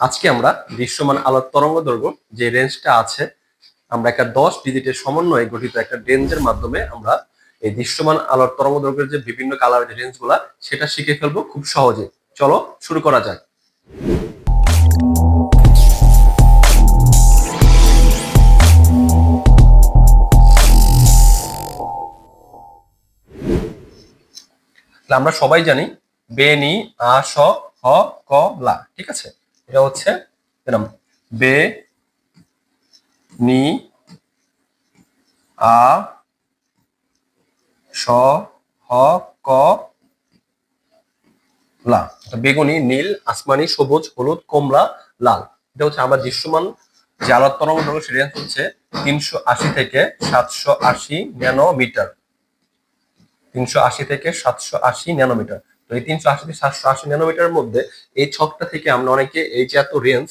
আজকে আমরা দৃশ্যমান আলোর তরঙ্গ দৈর্ঘ্য যে রেঞ্জটা আছে, আমরা একটা দশ ডিজিটের সমন্বয়ে গঠিত একটা রেঞ্জের মাধ্যমে আমরা এই দৃশ্যমান আলোর তরঙ্গ দৈর্ঘ্যের যে বিভিন্ন কালার যে রেঞ্জগুলা, সেটা শিখে ফেলব খুব সহজে। চলো, শুরু করা যাক। আমরা সবাই জানি বেনি আ, স, হ, ক, লা, ঠিক আছে? এটা হচ্ছে এরকম বে, নি, আ, স, হ, ক, লা। বেগুনি, নীল, আসমানি, সবুজ, হলুদ, কমলা, লাল। এটা হচ্ছে আমার দৃশ্যমান যে আলোর তরঙ্গ দৈর্ঘ্য সেটা হচ্ছে তিনশো আশি থেকে সাতশো আশি ন্যানোমিটার। তিনশো আশি থেকে সাতশো আশি ন্যানোমিটার। তো এই তিনশো আশি, সাতশো আশি ন্যানোমিটারের মধ্যে এই ছকটা থেকে আমরা অনেকে এই যে এত রেঞ্জ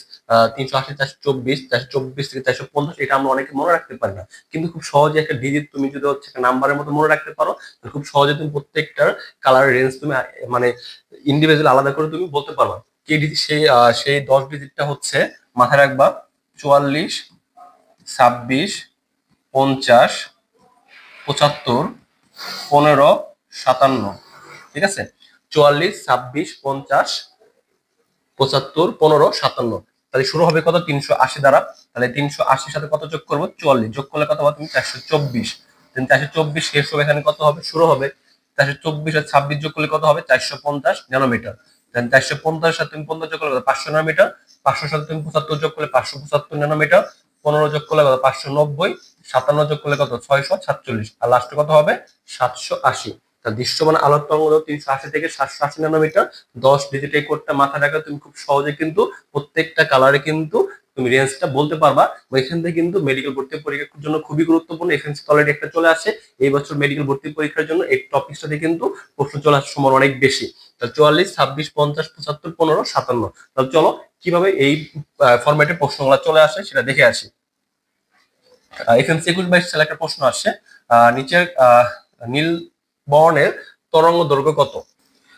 তিনশো আশি, চারশো চব্বিশ চারশো চব্বিশ থেকে চারশো পঞ্চাশ, এটা আমরা অনেকে মনে রাখতে পারি না। কিন্তু খুব সহজে একটা ডিজিট তুমি যদি হচ্ছে একটা নাম্বারের মতো মনে রাখতে পারো খুব সহজে তুমি প্রত্যেকটার কালার রেঞ্জ তুমি মানে ইন্ডিভিজুয়াল আলাদা করে তুমি বলতে পারবা। কি ডিজিট সেই সেই দশ ডিজিটটা হচ্ছে মাথায় রাখবা, চুয়াল্লিশ, ছাব্বিশ, পঞ্চাশ, পঁচাত্তর, পনেরো, সাতান্ন, ঠিক আছে? চুয়াল্লিশ, ছাব্বিশ, পঞ্চাশ, পঁচাত্তর, পনেরো, সাতান্ন। তাহলে শুরু হবে কত? তিনশো আশি দ্বারা। তাহলে তিনশো আশির সাথে কত যোগ করব? চুয়াল্লিশ। যোগ করলে কত হবে? তুমি চারশো চব্বিশ। চারশো চব্বিশ শেষ হবে এখানে কত হবে? শুরু হবে। চারশো চব্বিশ আর ছাব্বিশ যোগ করলে কত হবে? চারশো পঞ্চাশ ন্যানোমিটার। চারশো পঞ্চাশ সাথে তুমি পঞ্চাশ যোগ করলে? পাঁচশো ন্যানোমিটার। পাঁচশো সাথে তুমি পঁচাত্তর যোগ করলে পাঁচশো পঁচাত্তর ন্যানোমিটার। পনেরো যোগ করলে কত? পাঁচশো নব্বই। সাতান্ন যোগ করলে কত? ছয়শো সাতচল্লিশ। আর লাস্টে কত হবে? সাতশো আশি। দৃশ্যমান আলোর তরঙ্গ তিনশো আশি থেকে সাতশো আশি ন্যানোমিটার দশ ডিজিট কোডটা মাথায় রাখা তুমি খুব সহজে কিন্তু প্রত্যেকটা কালারে কিন্তু তুমি রেঞ্জটা বলতে পারবা। এখান থেকে কিন্তু মেডিকেল ভর্তি পরীক্ষার জন্য খুবই গুরুত্বপূর্ণ এখান অলরেডি একটা চলে আসে। এই বছর মেডিকেল ভর্তি পরীক্ষার জন্য এই টপিকটাতে কিন্তু প্রশ্ন চলে আসার সময় অনেক বেশি। তাহলে চুয়াল্লিশ ছাব্বিশ পঞ্চাশ পঁচাত্তর পনেরো সাতান্ন। তাহলে চলো কীভাবে এই ফরম্যাটে প্রশ্নগুলো চলে আসে সেটা দেখে আসি। এফএমসি একুশ বাইশ সালে একটা প্রশ্ন আসছে আহ, নিচের আহ, নীল বর্ণের তরঙ্গ দৈর্ঘ্য কত?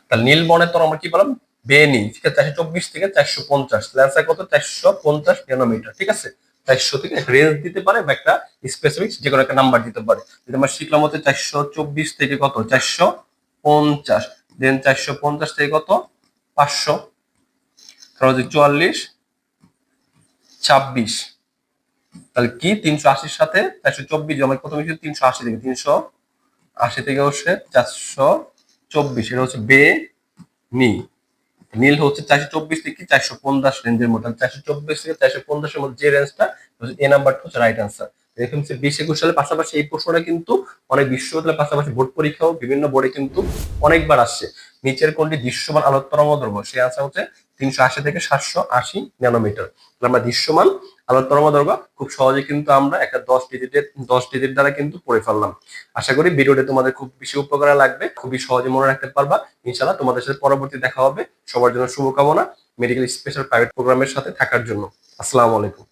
তাহলে নীল বর্ণের তরঙ্গ আমরা কি বললাম বেনি ঠিক আছে, চারশো চব্বিশ থেকে চারশো পঞ্চাশ ল্যান্সার কত? চারশো পঞ্চাশ ন্যানোমিটার, ঠিক আছে? চারশো থেকে রেঞ্জ দিতে পারে বা একটা স্পেসিফিক যে কোনো একটা নাম্বার দিতে পারে। যদি আমরা শিখলাম হচ্ছে চারশো চব্বিশ থেকে কত? চারশো পঞ্চাশ দেন চারশো পঞ্চাশ থেকে কত? পাঁচশো। হচ্ছে চুয়াল্লিশ, ছাব্বিশ। তাহলে কি? তিনশো আশির সাথে চারশো চব্বিশ জমা প্রথমে ছিল তিনশো আশি থেকে তিনশো আশি থেকে হচ্ছে চারশো চব্বিশ, এটা হচ্ছে বে নি। নীল হচ্ছে চারশো চব্বিশ থেকে চারশো পঞ্চাশ রেঞ্জের মধ্যে। চারশো চব্বিশ থেকে চারশো পঞ্চাশের মধ্যে যে রেঞ্জটা এ নাম্বারটা হচ্ছে রাইট আনসার এফএমসি বিশ একুশ সালের পাশাপাশি এই প্রশ্নটা কিন্তু অনেক বিশ্ববিদ্যালয়ের পাশাপাশি বোর্ড পরীক্ষাও বিভিন্ন বোর্ডে কিন্তু অনেকবার আসছে। নিচের কোনটি দৃশ্যমান আলোর তরঙ্গ দৈর্ঘ্য সেই আনসার হচ্ছে তিনশো আশি থেকে সাতশো আশি ন্যানোমিটার। আমরা দৃশ্যমান, আলোর তরঙ্গ খুব সহজে কিন্তু আমরা একটা দশ ডিজিটের, দশ ডিজিট দ্বারা কিন্তু পড়ে ফেললাম। আশা করি ভিডিওটি তোমাদের খুব বেশি উপকারে লাগবে, খুবই সহজে মনে রাখতে পারবা। ইনশাল্লাহ তোমাদের সাথে পরবর্তী দেখা হবে। সবার জন্য শুভকামনা। মেডিকেল স্পেশাল প্রাইভেট প্রোগ্রামের সাথে থাকার জন্য। আসসালামু আলাইকুম।